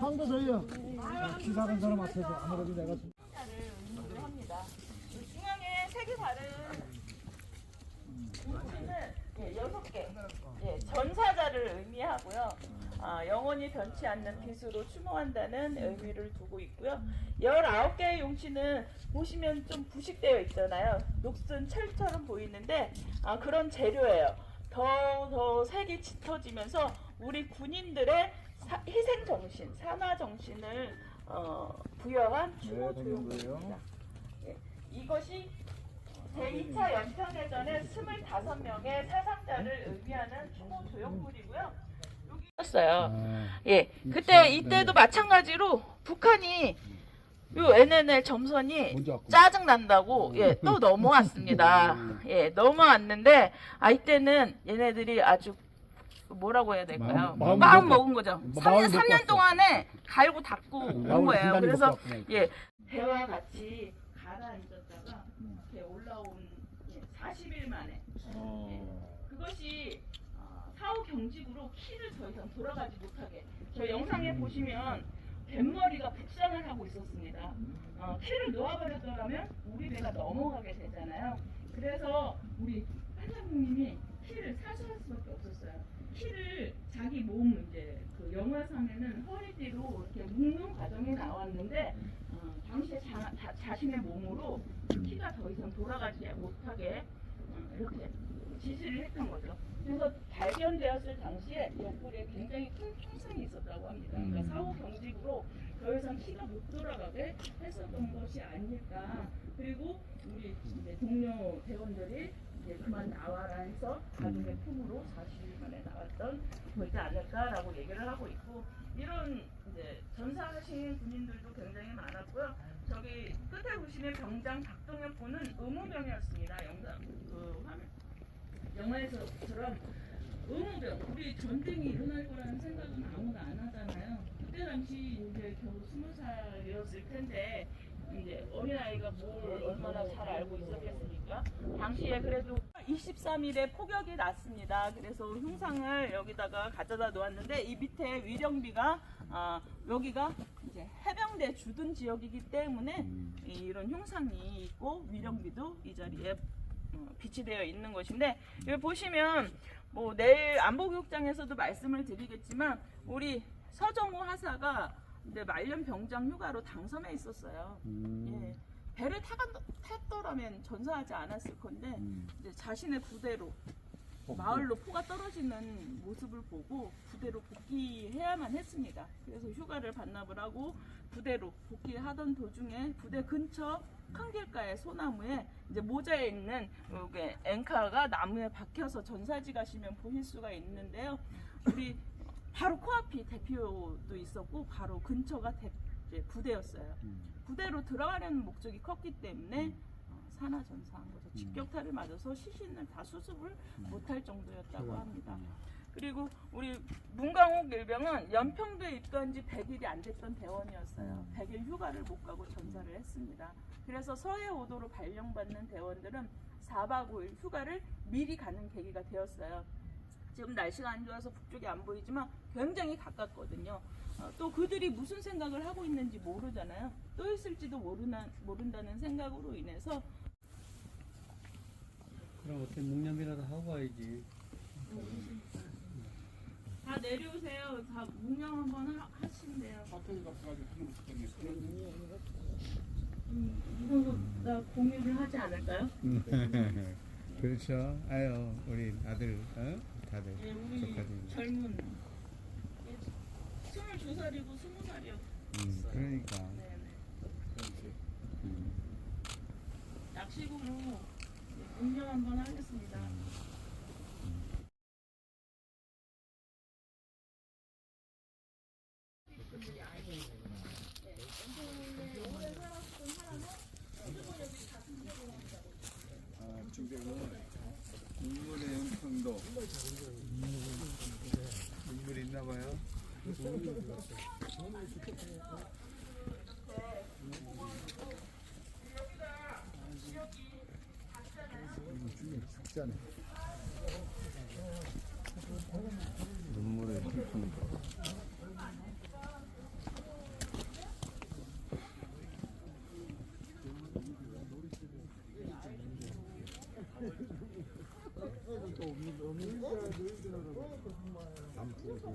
한도 저희요. 기사한 사람 앞에서 아무래도 내가 좀- 를 합니다. 이 중앙에 색이 다른 문신은 예, 여섯 개. 예, 전사자를 의미하고요. 아, 영원히 변치 않는 빛으로 추모한다는 의미를 두고 있고요. 19개의 용치는 보시면 좀 부식되어 있잖아요. 녹슨 철처럼 보이는데 아, 그런 재료예요. 더, 더 색이 짙어지면서 우리 군인들의 사- 희생 정신, 산화 정신을 어, 부여한 추모 조형물입니다. 예, 이것이 제2차 연평해전의 25명의 사상자를 의미하는 추모 조형물이고요. 여기 었어요. 예, 그때 이때도 마찬가지로 북한이 요 NNL 점선이. 짜증 난다고 예 또 넘어왔습니다. 예 넘어왔는데 아 이때는 얘네들이 아주 뭐라고 해야 될까요? 마음- 마음, 먹고 먹은 거죠. 마음을 3년, 먹고 3년 왔어. 동안에 갈고 닦고 온 거예요. 그래서. 예 배와 같이 가라앉았다가 이렇게 올라온 예, 40일 만에 어. 그것이 어, 사후 경직으로 키를 더 이상 돌아가지 못하게 저 영상에 보시면 뱃머리가 북상을 하고 있었습니다. 어, 키를 놓아버렸더라면 우리 배가 넘어가게 되잖아요. 그래서 우리 환자님이 키를 사수할 수밖에 없었어요. 키를 자기 몸 이제 그 영화상에는 허리띠로 이렇게 묶는 과정이 나왔는데 어, 당시에 자, 자, 자 신의 몸으로 키가 더 이상 돌아가지 못하게 어, 이렇게 지시를 했던 거죠. 그래서 발견되었을 당시에 옆구리에 굉장히 큰 총상이 있었다고 합니다. 그러니까 음. 사후 경직으로 더 이상 키가 못 돌아가게 했었던 것이 아닐까. 그리고 우리 이제 동료 대원들이 이제 그만 나와라 해서 가족의 품으로 40일 나왔던 거지 않을까라고 얘기를 하고 있고 이런 이제 전사하신 군인들도 굉장히 많았고요. 저기 끝에 보시면 병장 박동현 군은 의무병이었습니다. 영상 그 화면 영화에서처럼 의무병 우리 전쟁이 일어날 거라는 생각은 아무나 안 하잖아요. 그때 당시 이제 겨우 스무 살이었을 텐데 이제 어린 아이가 뭘 얼마나 잘 알고 있었겠습니까? 당시에 그래도 23일에 폭격이 났습니다. 그래서 흉상을 여기다가 가져다 놓았는데 이 밑에 위령비가 아, 여기가 이제 해병대 주둔 지역이기 때문에 이- 이런 흉상이 있고 위령비도 이 자리에 어, 비치되어 있는 것인데 여기 보시면 뭐 내일 안보교육장에서도 말씀을 드리겠지만 우리 서정호 하사가 이제 말년 병장 휴가로 당섬에 있었어요. 음. 예. 배를 타간, 탔더라면 전사하지 않았을 건데 음. 이제 자신의 부대로 마을로 포가 떨어지는 모습을 보고 부대로 복귀해야만 했습니다. 그래서 휴가를 반납을 하고 부대로 복귀하던 도중에 부대 근처 큰 길가의 소나무에 이제 모자에 있는 요게 앵카가 나무에 박혀서 전사지 가시면 보실 수가 있는데요. 우리 바로 코앞이 대피소도 있었고 바로 근처가 대- 이제 부대였어요. 음. 부대로 들어가려는 목적이 컸기 때문에 어, 산화 전사한 거죠. 직격탄을 맞아서 시신을 다 수습을 못할 정도였다고 합니다. 그리고 우리 문강옥 일병은 연평도에 입도한 지 100일이 안 됐던 대원이었어요. 100일 휴가를 못 가고 전사를 했습니다. 그래서 서해 5도로 발령받는 대원들은 4박 5일 휴가를 미리 가는 계기가 되었어요. 지금 날씨가 안 좋아서 북쪽이 안 보이지만 굉장히 가깝거든요. 어, 또 그들이 무슨 생각을 하고 있는지 모르잖아요. 또 있을지도 모르나, 모른다는 생각으로 인해서 그럼 어떻게 묵념이라도 하고 와야지. 다 내려오세요. 다 묵념 한번 하, 하신대요. 음, 이거 나 공유를 하지 않을까요? 그렇죠. 아유, 우리 아들, 어? 다들 예, 우리 조카들. 젊은 예, 22살이고 20살이요. 음, 그러니까. 네네. 음. 약식으로 예, 묵념 한번 하겠습니다. 죽잖아. 눈물에 흠뻑. 남쪽에서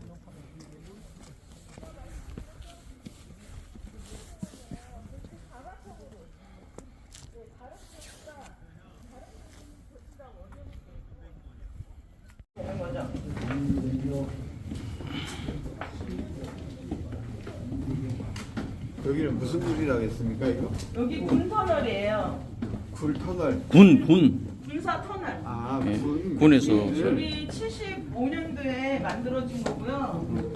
여기는 무슨 굴이라 겠습니까 이거? 여기 군 터널이에요. 굴 터널. 군, 군. 군사 터널. 아, 예, 군. 군에서 여기 75년도에 만들어진 거고요.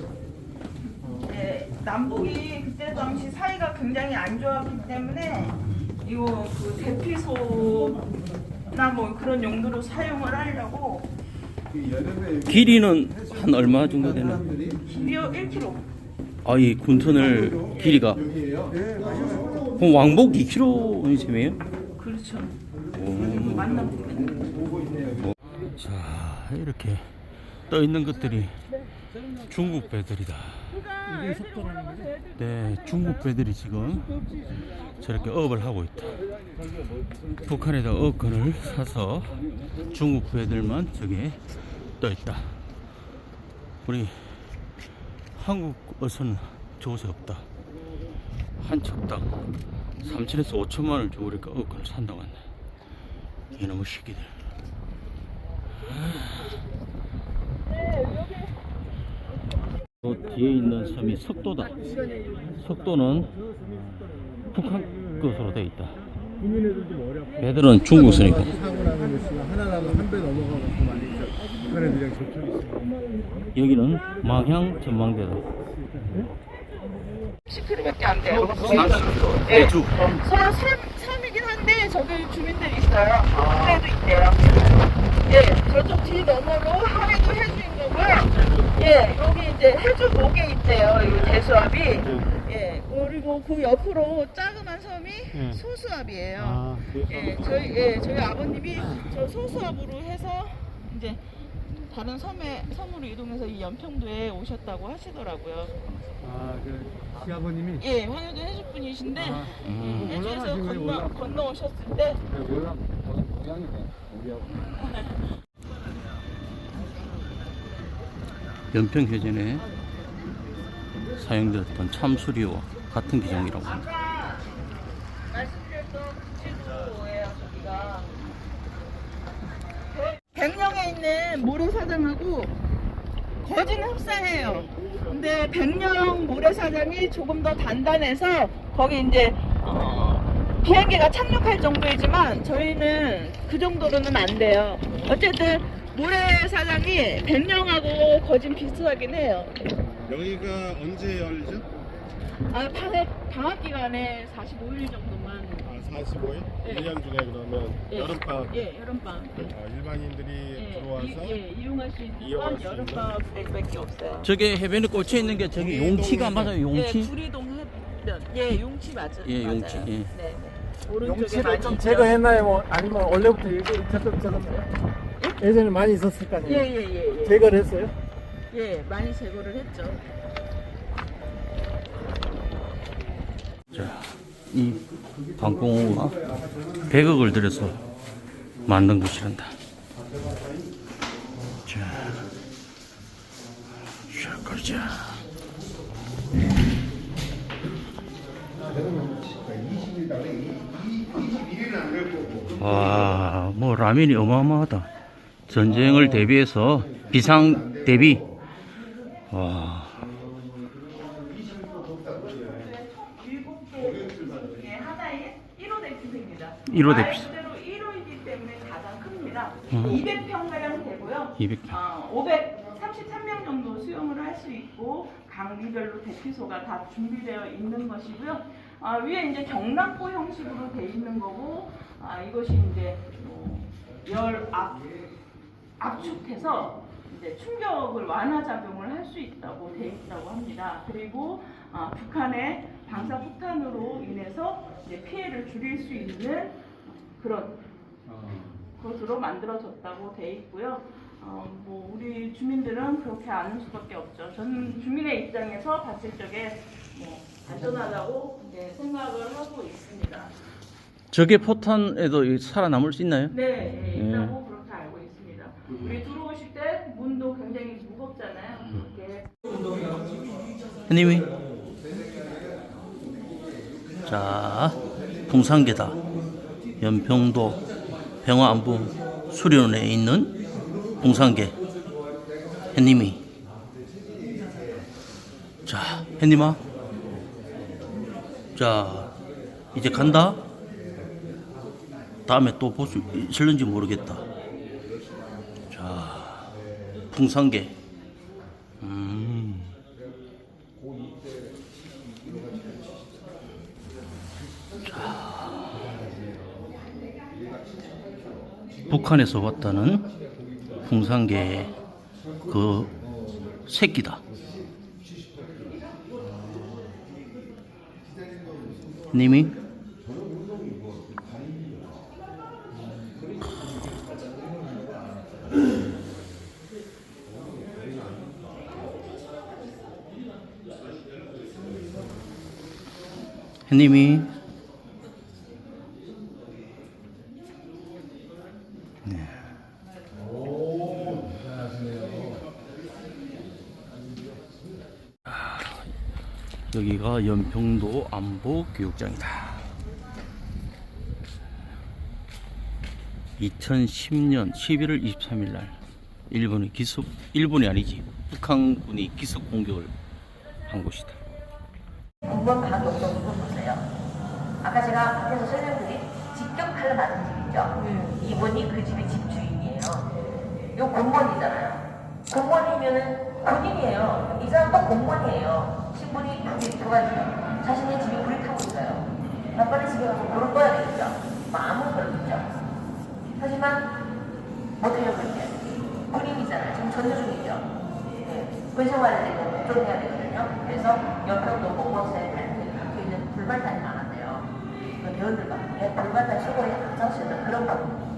네, 남북이 그때 당시 사이가 굉장히 안 좋았기 때문에 이거 그 대피소나 뭐 그런 용도로 사용을 하려고 그 여름에 여기 길이는 한 얼마 정도 되나? 사람들이 길이요 1km. 아, 이 군터널 길이가. 그럼 왕복 2km 셈이에요? 그렇죠. 오. 자, 이렇게 떠 있는 것들이 중국 배들이다. 네, 중국 배들이 지금 저렇게 업을 하고 있다. 북한에다 어건을 사서 중국 배들만 저게 떠 있다. 우리 한국 어선은 저곳에 없다. 한 척당 3천에서 5천만 원을 우리가 어건을 산다고 한다. 이놈의 새끼들. 또 뒤에 있는 섬이 석도다. 석도는 북한 것으로 돼 있다. 배들은 중국선이고. 여기는 망향 전망대다. 10km밖에 안 돼요. 네, 주. 서로 섬, 섬이긴 한데 저기 주민들이 있어요. 그래도 있대요. 예, 저쪽 뒤 너머로 항해도 해주인 거고요. 예, 여기 이제 해주 목에 있대요. 이 대수압이. 예, 그리고 그 옆으로 자그만 섬이 예. 소수압이에요. 아, 예, 저희 예, 저희 아버님이 저 소수압으로 해서 이제 다른 섬에 섬으로 이동해서 이 연평도에 오셨다고 하시더라고요. 아, 그 시아버님이 예, 황해도 해주 분이신데 아. 음. 해주에서 올라가신 거예요, 건너 올라. 건너 오셨을 때 뭐야? 고향이네. 우리하고. 연평해전에 사용되었던 참수리와 같은 기종이라고 합니다. 아까 말씀드렸던 구치도예요 저기가 백령에 있는 모래 사장하고 거진 흡사해요. 근데 백령 모래 사장이 조금 더 단단해서 거기 이제 어, 비행기가 착륙할 정도이지만 저희는 그 정도로는 안 돼요. 어쨌든 모래 사장이 백령하고 거진 비슷하긴 해요. 여기가 언제 열리죠? 아, 방학, 방학 기간에 45일 정도만. 아, 45일? 예. 1년 중에 그러면 예. 여름방학 예, 여름방학 때. 아, 일반인들이 예, 들어와서 이, 예, 이용할 수 있는 이용할 건 수 있는? 여름방학 때밖에 없어요. 저게 해변에 꽂혀 있는 게 저기 용치가 맞아요, 예, 용치? 구리동 해변. 예, 용치 맞아요. 예, 맞아요. 용치, 예. 네, 네. 오른쪽에 용치를 많이 좀 있죠. 제거했나요? 뭐 아니면 원래부터 이렇게 저쪽처럼 예전에 많이 있었을 거 예, 아니에요? 예, 예, 예. 제거를 했어요? 예, 많이 제거를 했죠. 자, 이 방공호가 100억을 들여서 만든 곳이란다. 자, 자, 그러자. 와, 뭐 라면이 어마어마하다. 전쟁을 대비해서 비상 대비. 와. 일곱 개 중에 하나인 1호 대피소입니다. 1호 말 대피소. 그대로 1호이기 때문에 가장 큽니다. 음. 200평 가량 되고요. 200평. 어, 533명 정도 수용을 할 수 있고 강비별로 대피소가 다 준비되어 있는 것이고요. 아, 위에 이제 경락고 형식으로 돼 있는 거고 아, 이것이 이제 뭐, 열 압, 압축해서 이제 충격을 완화 작용을 할 수 있다고 돼 있다고 합니다. 그리고 아, 북한의 방사 폭탄으로 인해서 이제 피해를 줄일 수 있는 그런 것으로 만들어졌다고 돼 있고요. 어, 뭐 우리 주민들은 그렇게 아는 수밖에 없죠. 저는 주민의 입장에서 봤을 적에 뭐 안전하다고 이제 생각을 하고 있습니다. 저게 포탄에도 살아남을 수 있나요? 네, 예, 음. 있다고 그렇게 알고 있습니다. 우리 두 무겁잖아요. 이렇게 형님이 자 풍산계다. 연평도 평화안부 수련원에 있는 풍산계. 형님이. 자 형님아. 자 이제 간다. 다음에 또 볼 수 있을는지 모르겠다. 자 풍산계 음 북한에서 왔다는 풍산개의 그 새끼다. 님이 님이 여기가 연평도 안보 교육장이다. 2010년 11월 23일 날 일본이 기습 일본이 아니지 북한군이 기습 공격을 한 곳이다. 공무원 가격 좀 보세요. 아까 제가 밖에서 설명드린 직접 칼로 맞은 집 있죠? 이분이 그 집의 집주인이에요. 요 공무원이잖아요. 공무원이면은 군인이에요. 이 사람 또 공무원이에요. 신분이 이렇게 두 가지요. 자신의 집이 불이 타고 있어요. 나 빨리 집에 가서 불을 꺼야 되겠죠? 마음은 그렇겠죠? 하지만 못하려고 이제 군인이잖아요. 지금 전투 중이죠. 네. 군 생활을 내고 복종해야 되거든요. 그래서 연평도 공무원사에 박혀 있는 불발탄이 많았대요. 그 대원들과 불발탄 수거에 앞장서는 그런 겁니